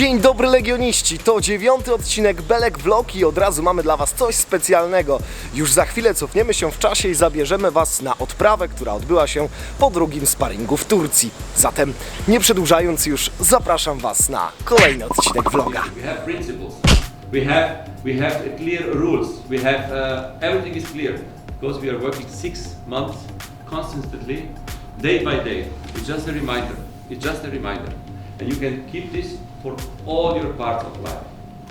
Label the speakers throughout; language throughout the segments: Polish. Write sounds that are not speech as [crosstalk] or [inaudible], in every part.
Speaker 1: Dzień dobry Legioniści, to dziewiąty odcinek Belek Vlog i od razu mamy dla Was coś specjalnego. Już za chwilę cofniemy się w czasie i zabierzemy Was na odprawę, która odbyła się po drugim sparingu w Turcji. Zatem nie przedłużając już, zapraszam Was na kolejny odcinek vloga.
Speaker 2: Uh, reminder, and you can keep this for all your parts of life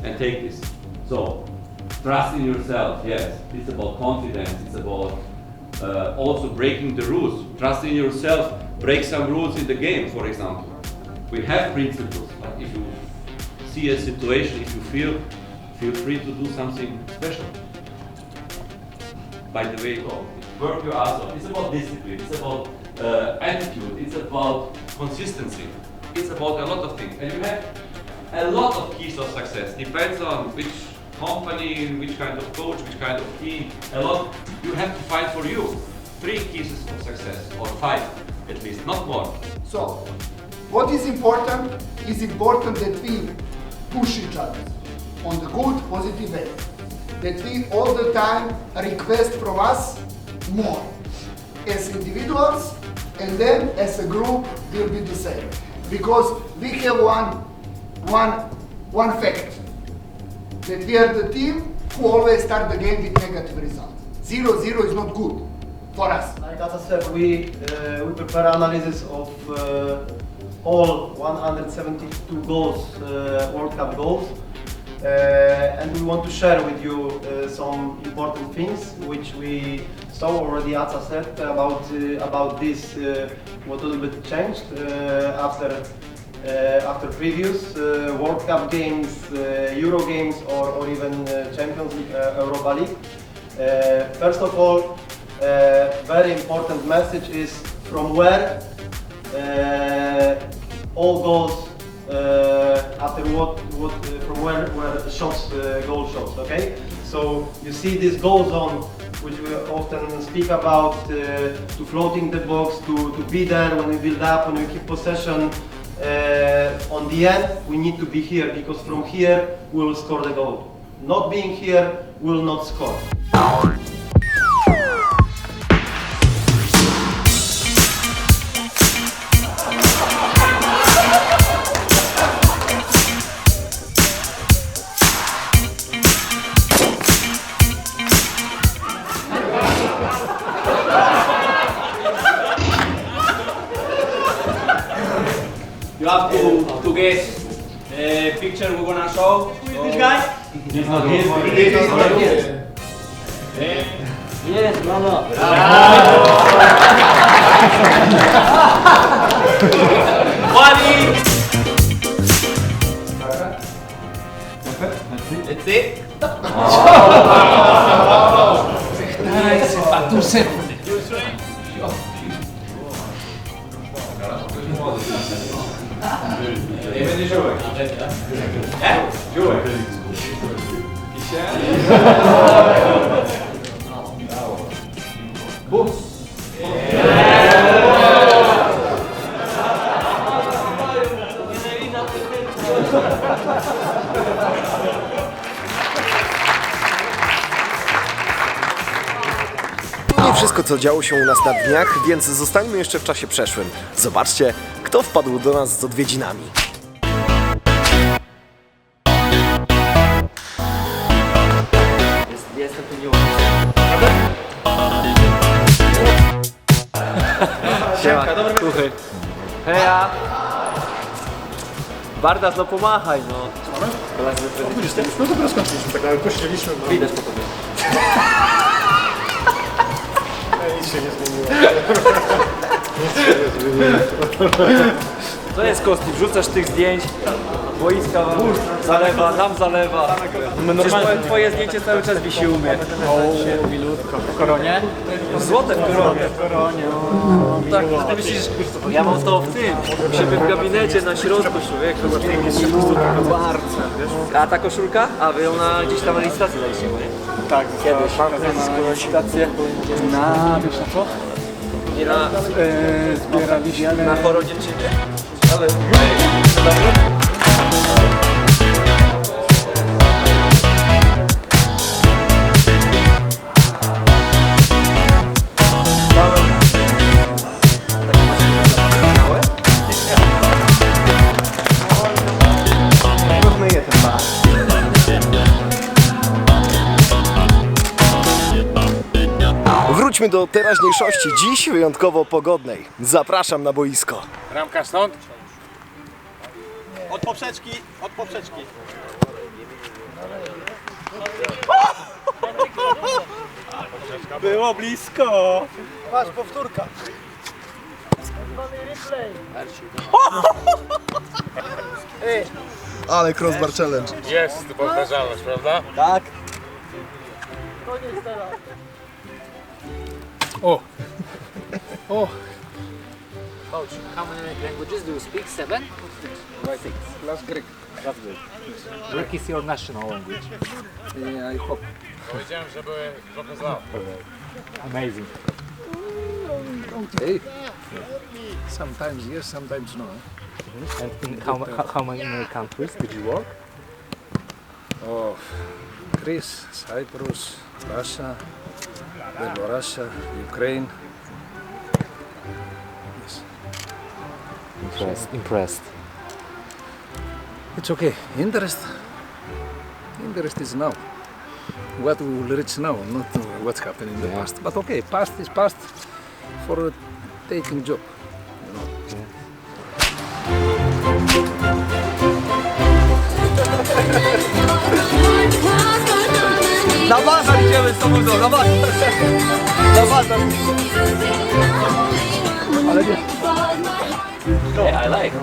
Speaker 2: and take this. So trust in yourself. Yes, it's about confidence. It's about uh, also breaking the rules. Trust in yourself. Break some rules in the game, for example. We have principles, but if you see a situation, if you feel, feel free to do something special. By the way, work your ass off. It's about discipline. It's about uh, attitude. It's about consistency. It's about a lot of things, and you have a lot of keys of success. Depends on which company, which kind of coach, which kind of team. A lot you have to find for you. Three keys of success, or five at least, not more.
Speaker 3: So, what is important is important that we push each other on the good, positive way. That we all the time request from us more as individuals and then as a group will be the same. Because we have one, one, one fact that we are the team who always start the game with negative results. Zero zero is not good for us.
Speaker 4: Like as I said, we uh, we prepare analysis of uh, all 172 goals, uh, World Cup goals, uh, and we want to share with you uh, some important things which we saw already. As I said about uh, about this, what a little bit changed after. Uh, after previous uh, World Cup games, uh, Euro games, or, or even Champions League, Europa League. First of all, very important message is from where all goals uh, after what what uh, from where where shots uh, goal shots. Okay, so you see this goal zone which we often speak about to floating the box to, to be there when we build up when we keep possession. Uh, on the end, we need to be here because from here we will score the goal. Not being here will not score.
Speaker 5: love to, to guess the picture we're gonna show. So this guy? Yes,
Speaker 1: wszystko, co działo się u nas na dniach, więc zostańmy jeszcze w czasie przeszłym. Zobaczcie, kto wpadł do nas z odwiedzinami.
Speaker 5: Jestem tu Siema, kuchy. Heja! Bardas, no pomachaj, no.
Speaker 6: No to teraz skończyliśmy, tak nawet posiedzieliśmy, no
Speaker 5: Widać po tobie.
Speaker 6: Nic się nie zmieniło. Nic się nie zmieniło.
Speaker 5: To jest Kosti, wrzucasz tych zdjęć, boiska wam zalewa, nam zalewa. Przecież twoje- twoje zdjęcie cały czas wisi u mnie. O, milutko. W koronie? Złote w koronie. Tak, ty myślisz, ja mam to w tym, u siebie w gabinecie na środku człowieku. Bardzo? A ta koszulka? A wy ją na, gdzieś tam na licytację daliście, nie?
Speaker 6: Tak,
Speaker 5: Kiedyś.
Speaker 6: na licytację.
Speaker 5: Na, wiesz na co? Nie na,
Speaker 6: Eee, zbieraliśmy...
Speaker 5: na ciebie.
Speaker 1: Wróćmy do teraźniejszości, dziś wyjątkowo pogodnej. Zapraszam na boisko.
Speaker 6: Ramka stąd?
Speaker 5: Od poprzeczki, od poprzeczki. [laughs] Było blisko.
Speaker 4: Patrz, powtórka. [laughs]
Speaker 1: Ale crossbar challenge.
Speaker 6: Jest powtarzalność, prawda?
Speaker 5: Tak.
Speaker 6: O! O!
Speaker 7: Coach, how many languages do you speak? Seven? Six.
Speaker 6: Las Greek.
Speaker 7: That's good. Greek is your national language.
Speaker 6: I hope. Powiedziałem, żeby trochę znał.
Speaker 7: Amazing.
Speaker 6: Okay. Sometimes yes, sometimes no.
Speaker 7: And in how, how, how many countries did you work?
Speaker 6: Oh, Greece, Cyprus, Russia, Belarusia, Ukraine.
Speaker 7: Impressed. Impressed.
Speaker 6: It's okay. Interest. Interest is now. What we will reach now, not what's happened in the
Speaker 7: Yeah.
Speaker 6: past. But okay, past is past for taking job. You know.
Speaker 5: Na bazar idziemy z tobą, na bazar. Na bazar.
Speaker 7: Yeah, I like.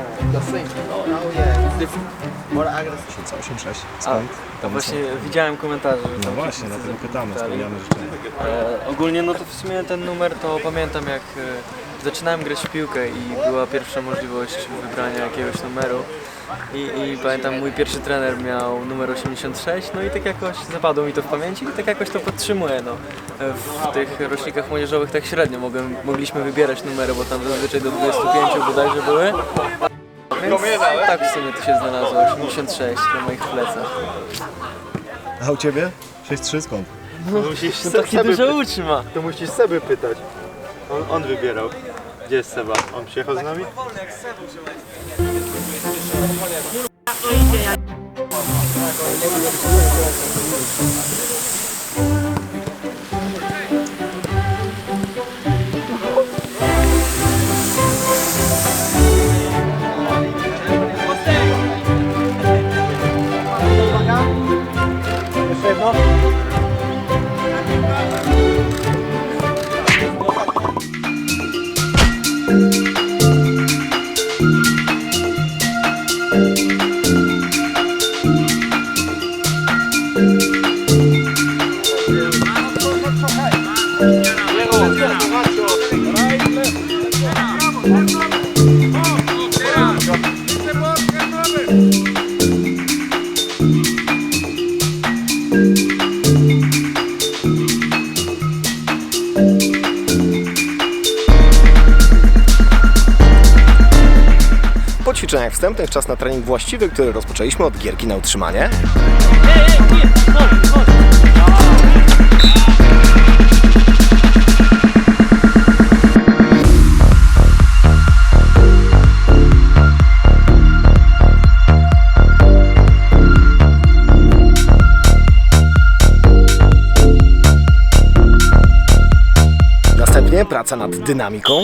Speaker 5: To właśnie widziałem komentarze, że tam
Speaker 8: Właśnie, dlatego pytamy, spełniamy życzenia.
Speaker 5: E, ogólnie no to w sumie ten numer to pamiętam jak e, zaczynałem grać w piłkę i była pierwsza możliwość wybrania jakiegoś numeru. I, I pamiętam mój pierwszy trener miał numer 86, no i tak jakoś zapadło mi to w pamięci i tak jakoś to podtrzymuję. No. W tych rocznikach młodzieżowych tak średnio mogłem, mogliśmy wybierać numery, bo tam zazwyczaj do 25 bodajże były. Więc tak w sumie to się znalazło, 86 na moich plecach.
Speaker 8: A u ciebie? 6-3 skąd?
Speaker 5: To takie duże utrzyma.
Speaker 9: To musisz Seby pytać. On, on wybierał. Gdzie jest Seba? On przyjechał z nami?
Speaker 5: Jeszcze
Speaker 1: ćwiczeniach wstępnych czas na trening właściwy, który rozpoczęliśmy od gierki na utrzymanie. Następnie praca nad dynamiką.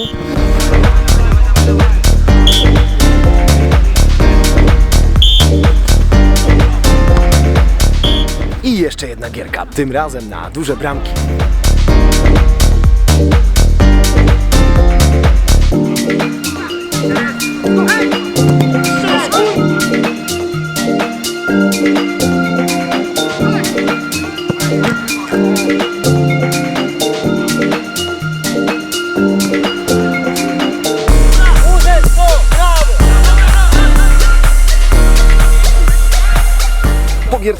Speaker 1: Jeszcze jedna gierka, tym razem na duże bramki. Po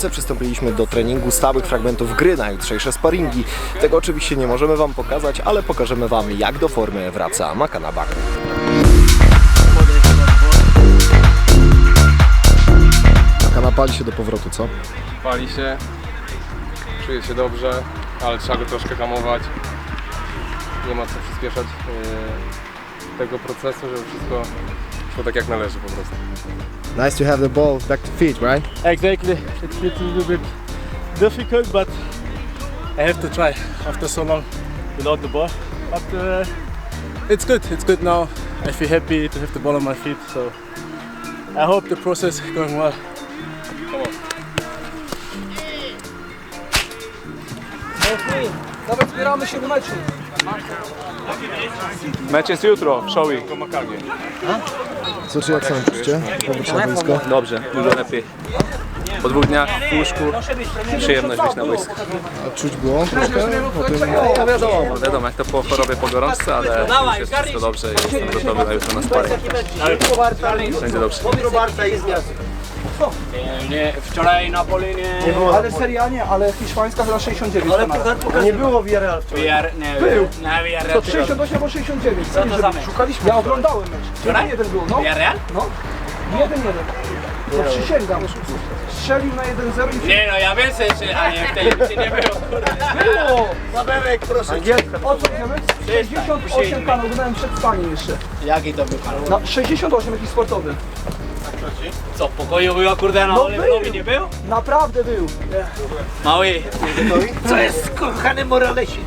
Speaker 1: gierce przystąpiliśmy do treningu stałych fragmentów gry na jutrzejsze sparingi. Tego oczywiście nie możemy Wam pokazać, ale pokażemy Wam jak do formy wraca Makana Bakr. Makana pali się do powrotu, co?
Speaker 10: pali się, czuje się dobrze, ale trzeba go troszkę hamować. Nie ma co przyspieszać e, tego procesu, żeby wszystko szło tak jak należy po prostu.
Speaker 8: Nice to have the ball back to feet, right?
Speaker 6: Exactly. It's a little bit difficult, but I have to try after so long.
Speaker 11: without the ball. But uh, it's good. It's good now. I feel happy to have the ball on my feet. So I hope the process is going well. Come on.
Speaker 6: Nawet zbieramy się do meczu.
Speaker 11: Mecz jest jutro w Shoei, Komakage.
Speaker 9: Co czy jak? Powrót na boisko?
Speaker 10: Dobrze, dużo lepiej. Po dwóch dniach w łóżku przyjemność być na boisku.
Speaker 9: A czuć było troszkę po tym?
Speaker 10: No wiadomo, wiadomo jak to po chorobie, po gorączce, ale już jest wszystko dobrze i jestem gotowy na jutro na sparring. Będzie dobrze.
Speaker 11: Nie, wczoraj Napoli nie...
Speaker 6: Ale Seria nie, ale hiszpańska za 69. Ale
Speaker 5: Nie było Villarreal wczoraj.
Speaker 11: VR, nie,
Speaker 6: Był.
Speaker 11: Na VR.
Speaker 6: To 68 albo 69.
Speaker 11: Co to za mecz?
Speaker 6: Szukaliśmy. Ja oglądałem mecz. 1-1 było, no.
Speaker 11: VR?
Speaker 6: No. 1-1. No przysięgam. Strzelił na 1-0 i
Speaker 11: Nie no, ja wiem, że a nie, w telewizji nie było,
Speaker 6: było.
Speaker 5: Pawełek, proszę.
Speaker 6: O co wiemy? 68 kanał, oglądałem przed spaniem jeszcze.
Speaker 11: Jaki to był
Speaker 6: No 68 jakiś sportowy.
Speaker 11: Co, w pokoju była kurde na
Speaker 6: No
Speaker 11: Oli-
Speaker 6: był.
Speaker 11: Oli nie był?
Speaker 6: Naprawdę był.
Speaker 11: Mały.
Speaker 6: Co jest kochany Moralesie?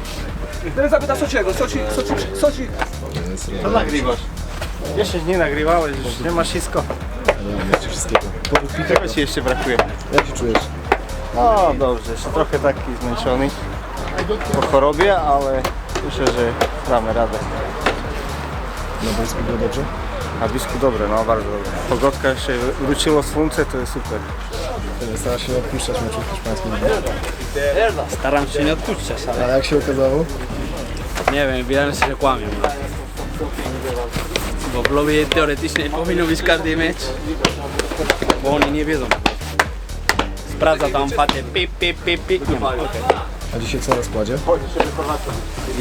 Speaker 6: Teraz zapyta Sociego, co ci, co ci, co ci,
Speaker 4: Co nagrywasz? Jeszcze nie nagrywałeś, już nie masz wszystko.
Speaker 9: Ja ci wszystkiego.
Speaker 4: Czego ci jeszcze brakuje?
Speaker 9: Jak się czujesz?
Speaker 4: No dobrze, jeszcze trochę taki zmęczony po chorobie, ale myślę, że damy radę.
Speaker 9: Na boisku było dobrze?
Speaker 4: A blisku dobre, no bardzo dobre. Pogodka jeszcze wróciło słońce, to jest super.
Speaker 9: Starasz się nie odpuszczać meczów hiszpańskich.
Speaker 11: Staram się nie odpuszczać, ale
Speaker 9: Ale jak się okazało?
Speaker 11: nie wiem, wiem, że kłamią. Bo w lobby teoretycznie powinno być każdy mecz, bo oni nie wiedzą. Sprawdza tam patę, pip, pip, pip, pip. Nie ma.
Speaker 9: A dzisiaj co na składzie?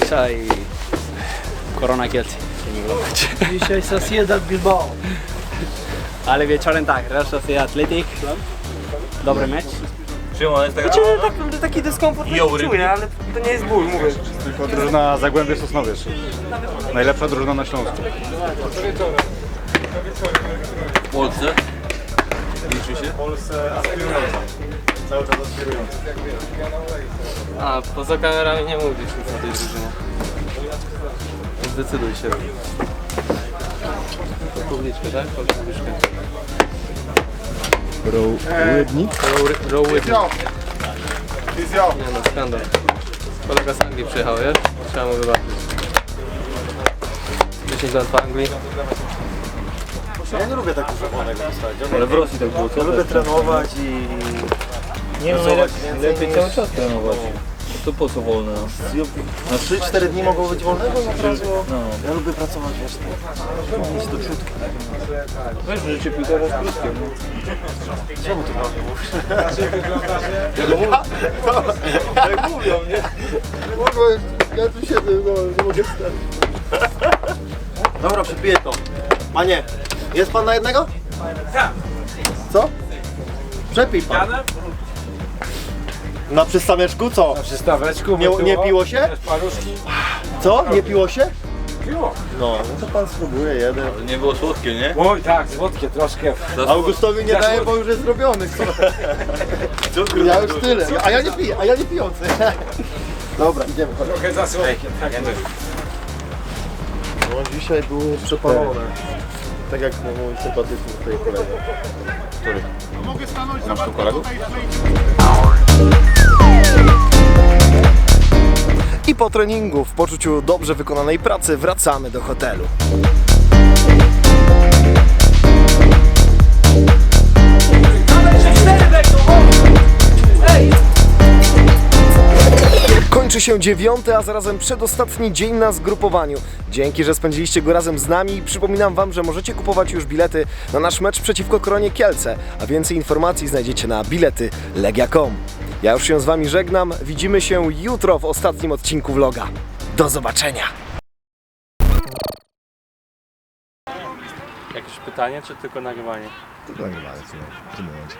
Speaker 11: Dzisiaj Korona Kielce.
Speaker 6: Dzisiaj Sociedad Bilbao.
Speaker 11: Ale wieczorem tak, Real Sociedad Athletic. Dobry mecz.
Speaker 5: Znaczy, tak, taki dyskomfort czuję, ale to nie jest ból, mówię.
Speaker 4: Tylko drużyna Zagłębie Sosnowiec. Najlepsza drużyna na Śląsku.
Speaker 12: W Polsce? Liczy się?
Speaker 4: Polsce aspirująca. Cały czas aspirująca.
Speaker 10: A poza kamerami nie mówisz nic o tej drużynie. Zdecyduj się. Publiczkę, tak? Publiczkę.
Speaker 9: Rybnik?
Speaker 4: Fizjo!
Speaker 10: Nie no, skandal. Kolega z Anglii przyjechał, wiesz? Trzeba mu wybaczyć. 10 lat w Anglii.
Speaker 4: Ja nie lubię tak używanego postaci.
Speaker 10: Ale w Rosji tak było.
Speaker 4: Ja lubię trenować i... Nie no, lepiej cały czas trenować.
Speaker 10: To po co wolne?
Speaker 4: Na 3-4 dni mogą być wolnego i od razu... No. Ja lubię pracować, wiesz, tak. Mieć do czutki.
Speaker 10: Weź, że cię piłkarza z Kruskiem.
Speaker 4: Czemu ty mnie mówisz? Jak mówią, nie? Mogę, ja tu siedzę, no, nie mogę stać. Dobra, przypiję to. Panie, jest pan na jednego? Co? Przepij pan. Na przystaweczku co? Na
Speaker 11: Przystaweczku,
Speaker 4: Nie, nie piło się? Co? Nie piło się? Piło. No, no to pan spróbuje jeden.
Speaker 12: Nie było słodkie, nie?
Speaker 11: Oj tak, słodkie troszkę.
Speaker 4: Augustowi nie daje, bo już jest zrobiony. Ja już tyle. A ja nie piję, a ja nie pijący. [laughs] Dobra, idziemy. chodź.
Speaker 11: Trochę za słodkie, tak.
Speaker 4: No dzisiaj było przepalone. Tak jak mój sympatyczny tutaj kolega. Który? Masz tu kolegów?
Speaker 1: I po treningu, w poczuciu dobrze wykonanej pracy, wracamy do hotelu. Kończy się dziewiąty, a zarazem przedostatni dzień na zgrupowaniu. Dzięki, że spędziliście go razem z nami i przypominam Wam, że możecie kupować już bilety na nasz mecz przeciwko Koronie Kielce, a więcej informacji znajdziecie na bilety legia.com. Ja już się z Wami żegnam, widzimy się jutro w ostatnim odcinku vloga. Do zobaczenia!
Speaker 13: Jakieś pytanie, czy tylko nagrywanie?
Speaker 9: To nagrywanie w tym momencie.